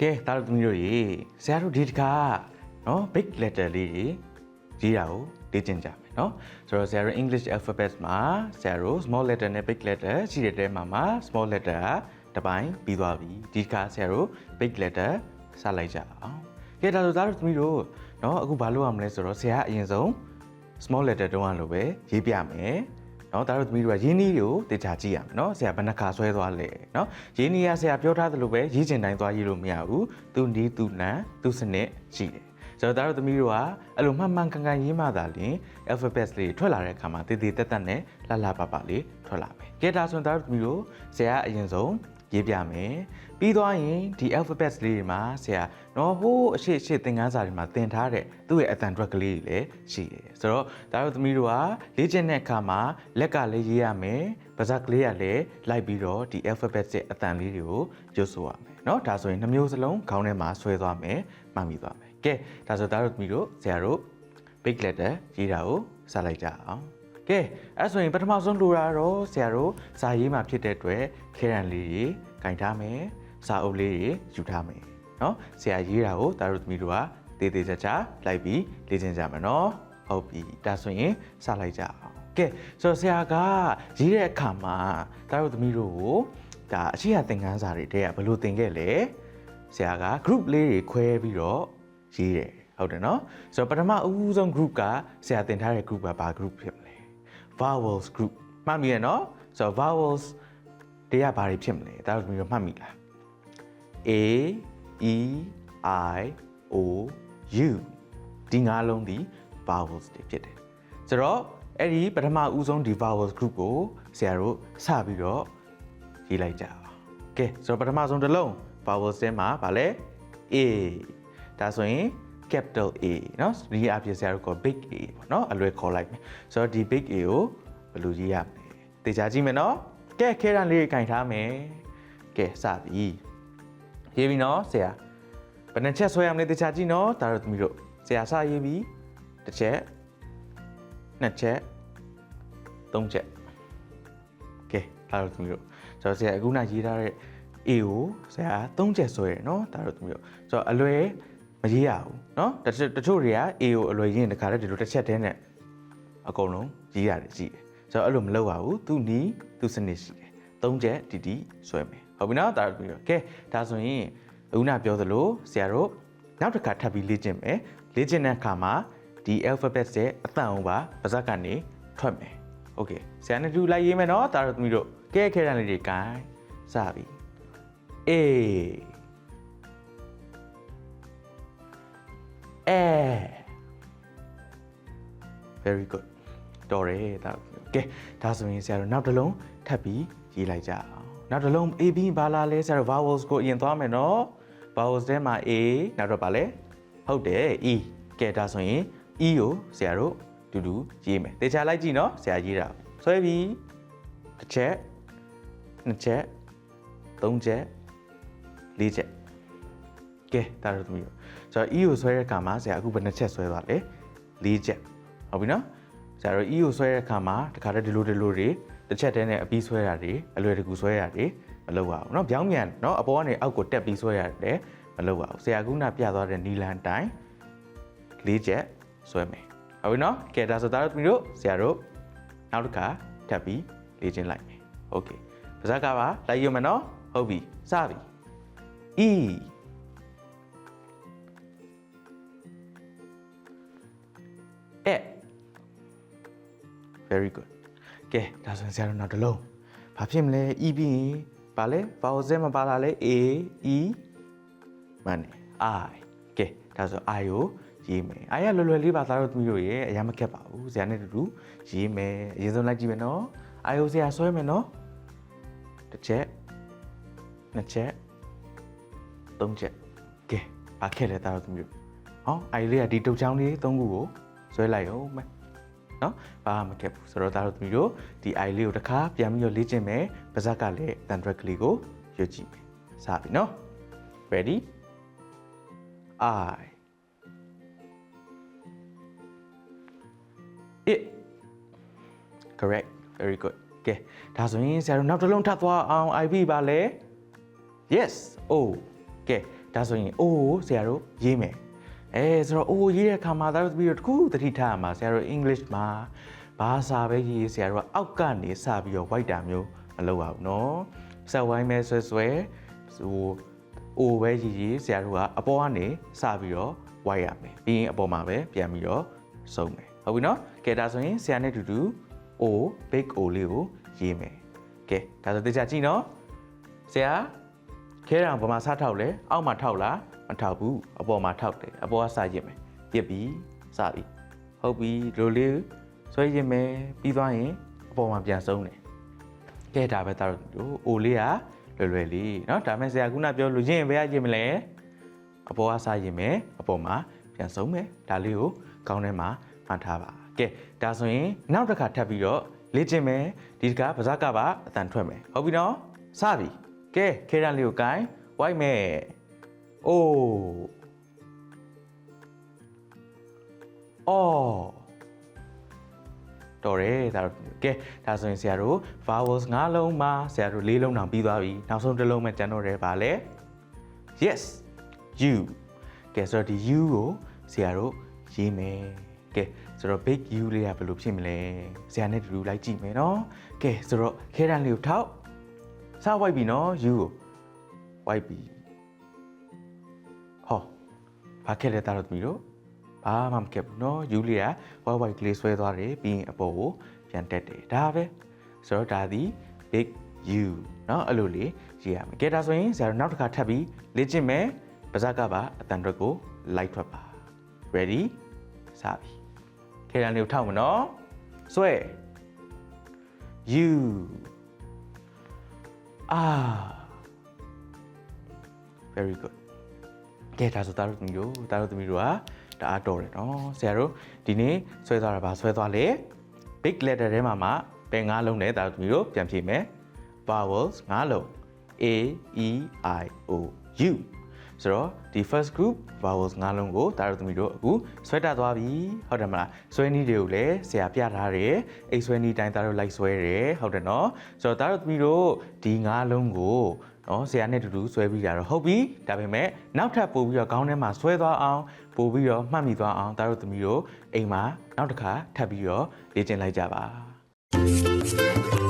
ကဲဒါတို့သမီးတို့ရေဆရာတို့ဒီတခါနော် big letter လေးတွေရေးတာကိုလေ့ကျင့်ကြမယ်နော်ဆိုတော့ဆရာတို့ English alphabet မှာဆရာတို့ small letter နဲ့ big letter ရှိတဲ့တဲမှာမှာ small letter ကတစ်ပိုင်းပြီးသွားပြီဒီတခါဆရာတို့ big letter စလိုက်ကြအောင်ကဲဒါဆိုဒါတို့သမီးတို့နော်အခုဘာလုပ်ရမလဲဆိုတော့ဆရာကအရင်ဆုံး small letter တုံးရလို့ပဲရေးပြမယ် เนาะဒါတို့သမီးတို့ကရင်းနှီးတွေကိုတေချာကြည့်ရမယ်เนาะဆရာဘယ်နှခါဆွဲသွားလဲเนาะရင်းနှီးကဆရာပြောထားသလိုပဲရေးချင်တိုင်းသွားရေးလို့မရဘူးသူနီးသူနံသူစနစ်ရှိတယ်ဆိုတော့ဒါတို့သမီးတို့ကအဲ့လိုမှန်မှန်ကန်ကန်ရေးမှသာလျှင် alphabet လေးထွက်လာတဲ့အခါမှာတည်တည်တက်တက်နဲ့လှလှပပလေးထွက်လာမယ်ကဲဒါဆိုရင်ဒါတို့သမီးတို့ဆရာအရင်ဆုံး ရေးပြမယ်ပြီးသွားရင်ဒီ alphabet လေးတွေမှာဆရာနော်ဟိုးအရှိအရှိသင်ခန်းစာတွေမှာသင်ထားတဲ့သူ့ရဲ့အတန်ဒရက်ကလေးတွေလည်းရှိတယ်ဆိုတော့ဒါတို့သမီးတို့ကလေ့ကျင့်တဲ့အခါမှာလက်ကလည်းရေးရမယ်ပါးစပ်ကလေးကလည်းလိုက်ပြီးတော့ဒီ alphabet ရဲ့အတန်လေးတွေကိုရွတ်ဆိုရမယ်နော်ဒါဆိုရင်နှမျိုးစလုံးခေါင်းထဲမှာဆွဲသွားမယ်မှတ်မိသွားမယ်ကဲဒါဆိုဒါတို့သမီးတို့ဆရာတို့ big letter ရေးတာကိုစလိုက်ကြအောင် ကဲအဲ့ဆိုရင်ပထမဆုံးလိုတာတော့ဆရာတို့ဇာရေးမှာဖြစ်တဲ့အတွက်ခဲရန်လေးကြီးခြင်ထားမယ်ဇာအုပ်လေးကြီးယူထားမယ်နော်ဆရာရေးတာကိုတာတို့သမီးတို့ကတေးသေးချာချာလိုက်ပြီးလေ့ကျင့်ကြမယ်နော်ဟုတ်ပြီဒါဆိုရင်စလိုက်ကြအောင်ကဲဆိုတော့ဆရာကရေးတဲ့အခါမှာတာတို့သမီးတို့ကိုဒါအရှိရသင်ခန်းစာတွေတဲ့ကဘယ်လိုသင်ခဲ့လဲဆရာက group လေးတွေခွဲပြီးတော့ရေးတယ်ဟုတ်တယ်နော်ဆိုတော့ပထမအဦးဆုံး group ကဆရာတင်ထားတဲ့ group ကဘာ group ဖြစ် vowels group မှတ်မိရနော်ဆိုတော့ vowels တွေကဘာတွေဖြစ်မလဲဒါတို့မျိုးမှတ်မိလား A E I O U ဒီငါးလုံးဒီ vowels တွေဖြစ်တယ်ဆိုတော့အဲ့ဒီပထမဦးဆုံးဒီ vowels group ကိုဆရာတို့စပြီးတော့ရေးလိုက်ကြအောင်ကဲဆိုတော့ပထမဆုံးတစ်လုံး vowels ထဲမှာဗာလဲ A ဒါဆိုရင် capital A เนาะဒီအဖြစ်ဆရာတို့က big A ပေါ့เนาะအလွယ်ခေါ်လိုက်မယ်ဆိုတော့ဒီ big A ကိုဘယ်လိုရေးရမလဲတေချာကြည့်မယ်เนาะကဲခဲတန်လေးကိုခြင်ထားမယ်ကဲစပြီရေးပြီเนาะဆရာဘယ်နှချက်ဆွဲရမလဲတေချာကြည့်เนาะဒါတော့သမီးတို့ဆရာစရေးပြီတစ်ချက်နှစ်ချက်သုံးချက်ကဲဒါတော့သမီးတို့ဆိုတော့ဆရာအခုနရေးထားတဲ့ A ကိုဆရာသုံးချက်ဆွဲရเนาะဒါတော့သမီးတို့ဆိုတော့အလွယ် မရေးရဘူးเนาะတချို့တချို့တွေက A ကိုအလွယ်ရေးရင်တခါတည်းဒီလိုတစ်ချက်တည်းနဲ့အကုန်လုံးရေးရတယ်ကြည့်တယ်ဆိုတော့အဲ့လိုမလုပ်ရဘူးသူနီးသူစနစ်ရှိတယ်သုံးချက်တီတီဆွဲမယ်ဟုတ်ပြီနော်ဒါတော့ပြီးတော့ကဲဒါဆိုရင်အခုနပြောသလိုဆရာတို့နောက်တစ်ခါထပ်ပြီးလေ့ကျင့်မယ်လေ့ကျင့်တဲ့အခါမှာဒီ alphabet ရဲ့အတန်အောင်ပါပါဇက်ကနေထွက်မယ်โอเคဆရာနဲ့တူလိုက်ရေးမယ်နော်ဒါတော့သမီးတို့ကဲခဲတန်းလေးတွေကိုင်းစပြီ A A very good တော်တယ်ဒါကဲဒါဆိုရင်ဆရာတို့နောက်တစ်လုံးထပ်ပြီးရေးလိုက်ကြအောင်နောက်တစ်လုံး A B ဘာလာလဲဆရာတို့ vowels ကိုအရင်သွားမယ်နော် vowels ထဲမှာ A နောက်တော့ဘာလဲဟုတ်တယ် E ကဲဒါဆိုရင် E ကိုဆရာတို့တူတူရေးမယ်တေချာလိုက်ကြည့်နော်ဆရာရေးတာဆွဲပြီးတစ်ချက်နှစ်ချက်သုံးချက်လေးချက်ကဲဒါတော့သမီး တို့ဆိုတော့ E ကိုဆွဲတဲ့အခါမှာဆရာအခုဘယ်နှစ်ချက်ဆွဲသွားလဲလေးချက်ဟုတ်ပြီနော်ဆရာတို့ E ကိုဆွဲတဲ့အခါမှာတခါတည်းဒီလိုဒီလိုတွေတစ်ချက်တည်းနဲ့အပြီးဆွဲတာတွေအလွယ်တကူဆွဲတာတွေမလုပ်ရဘူးเนาะပြောင်းပြန်เนาะအပေါ်ကနေအောက်ကိုတက်ပြီးဆွဲရတယ်မလုပ်ရဘူးဆရာကနာပြသွားတဲ့နီလန်တိုင်းလေးချက်ဆွဲမယ်ဟုတ်ပြီเนาะကဲဒါဆိုဒါတို့သမီးတို့ဆရာတို့နောက်တစ်ခါထပ်ပြီးလေ့ကျင့်လိုက်မယ်โอเคပါစကပါလိုက်ရမယ်เนาะဟုတ်ပြီစပြီ E E very good ကဲဒါဆိုရင်ဆရာတို့နောက်တစ်လုံးဘာဖြစ်မလဲ E ပြီးရင်ဘာလဲဘာလို့စဲမပါလာလဲ A E မန် I ကဲဒါဆို I ကိုရေးမယ် I ရလွယ်လွယ်လေးပါသားတို့သမီးတို့ရေအရင်မခက်ပါဘူးဆရာနဲ့တူတူရေးမယ်အရင်ဆုံးလိုက်ကြည့်မယ်နော် I ကိုဆရာဆွဲမယ်နော်တစ်ချက်နှစ်ချက်သုံးချက်ကဲဘာခက်လဲသားတို့သမီးတို့ဟော I လေးကဒီတုတ်ချောင်းလေးသုံးခုကို ဆွဲလိုက်အောင်မယ်နော်ဘာမှမခက်ဘူးဆိုတော့ဒါတို့သမီးတို့ဒီ i လေးကိုတစ်ခါပြန်ပြီးတော့လေ့ကျင့်မယ်ပါဇက်ကလည်းတန်ထရက်ကလေးကိုရွတ်ကြည့်မယ်စပြီနော် ready i it correct very good ကဲဒါဆိုရင်ဆရာတို့နောက်တစ်လုံးထပ်သွားအောင် ib ပါလဲ yes oh ကဲဒါဆိုရင်အိုးကိုဆရာတို့ရေးမယ် အဲဆိုတော့အိုရေးတဲ့ခါမှာသားတို့ပြီးတော့တခုတတိထားရမှာဆရာတို့ English မှာဘာစာပဲရေးရေးဆရာတို့အောက်ကနေစပြီးတော့ white တာမျိုးမလုပ်အောင်နော်ဆက်ဝိုင်းမဲဆွဲဆွဲဟိုအိုပဲရေးရေးဆရာတို့ကအပေါ်ကနေစပြီးတော့ white ရမယ်ပြီးရင်အပေါ်မှာပဲပြန်ပြီးတော့စုံမယ်ဟုတ်ပြီနော်ကဲဒါဆိုရင်ဆရာနဲ့တူတူ O big O လေးကိုရေးမယ်ကဲဒါဆိုတေချာကြည့်နော်ဆရာခဲတံဘမစားထောက်လဲအောက်မှာထောက်လား မထောက်ဘူးအပေါ်မှာထောက်တယ်အပေါ်ကစရစ်မယ်ပြစ်ပြီးစပြီဟုတ်ပြီဒီလိုလေးဆွဲရစ်မယ်ပြီးသွားရင်အပေါ်မှာပြန်ဆုံးတယ်ကဲဒါပဲတာတို့ O လေးကလွယ်လွယ်လေးเนาะဒါမဲ့ဆရာခုနပြောလို့ရရင်ဘယ်ကရစ်မလဲအပေါ်ကစရစ်မယ်အပေါ်မှာပြန်ဆုံးမယ်ဒါလေးကိုကောင်းထဲမှာမှတ်ထားပါကဲဒါဆိုရင်နောက်တစ်ခါထပ်ပြီးတော့လေ့ကျင့်မယ်ဒီတခါပါဇက်ကပါအတန်ထွက်မယ်ဟုတ်ပြီနော်စပြီကဲခဲရန်လေးကိုကိုင်းဝိုက်မယ် အိုးအော်တော်တယ်ဒါတော့ကဲဒါဆိုရင်ဆရာတို့ vowels ၅လုံးမှာဆရာတို့၄လုံးတောင်ပြီးသွားပြီနောက်ဆုံးတစ်လုံးပဲကျန်တော့တယ်ဗာလဲ yes you ကဲဆိုတော့ဒီ you ကိုဆရာတို့ရေးမယ်ကဲဆိုတော့ big u လေးကဘယ်လိုဖြစ်မလဲဆရာနဲ့တူတူလိုက်ကြည့်မယ်နော်ကဲဆိုတော့ခဲတန်းလေးကိုထောက်စဝိုက်ပြီနော် u ကိုဝိုက်ပြီဟော ဘာခက်လဲတာတော့သမီးတို့ဘာမှမခက်ဘူးနော် u လေးကဝိုက်ဝိုက်ကလေးဆွဲသွားတယ်ပြီးရင်အပေါ်ကိုပြန်တက်တယ်ဒါပဲဆိုတော့ဒါသည် big u เนาะအဲ့လိုလေးရေးရမယ်ကဲဒါဆိုရင်ဆရာတို့နောက်တစ်ခါထပ်ပြီးလေ့ကျင့်မယ်ပါဇက်ကပါအတန်တွက်ကိုလိုက်ထွက်ပါ ready စပြီခေတ္တလေးကိုထောက်မနော်ဆွဲ you အာ very good ကဲဒါဆိုတာတို့သမီးတို့ဒါတို့သမီးတို့ကတအားတော်တယ်နော်ဆရာတို့ဒီနေ့ဆွဲသွားတာပါဆွဲသွားလေ big letter ထဲမှာမှဘယ်ငါးလုံးလဲဒါတို့သမီးတို့ပြန်ဖြေမယ် vowels ငါးလုံး a e i o u ဆိုတော့ဒီ first group vowels ငါးလုံးကိုဒါတို့သမီးတို့အခုဆွဲတတ်သွားပြီဟုတ်တယ်မလားဆွဲနည်းတွေကိုလည်းဆရာပြထားတယ်အိတ်ဆွဲနည်းတိုင်းဒါတို့လိုက်ဆွဲတယ်ဟုတ်တယ်နော်ဆိုတော့ဒါတို့သမီးတို့ဒီငါးလုံးကို နော်ဆရာနဲ့တူတူဆွဲပြီးတာတော့ဟုတ်ပြီဒါပေမဲ့နောက်ထပ်ပို့ပြီးတော့ခေါင်းထဲမှာဆွဲသွားအောင်ပို့ပြီးတော့မှတ်မိသွားအောင်ဒါတို့သမီးတို့အိမ်မှာနောက်တစ်ခါထပ်ပြီးတော့လေ့ကျင့်လိုက်ကြပါ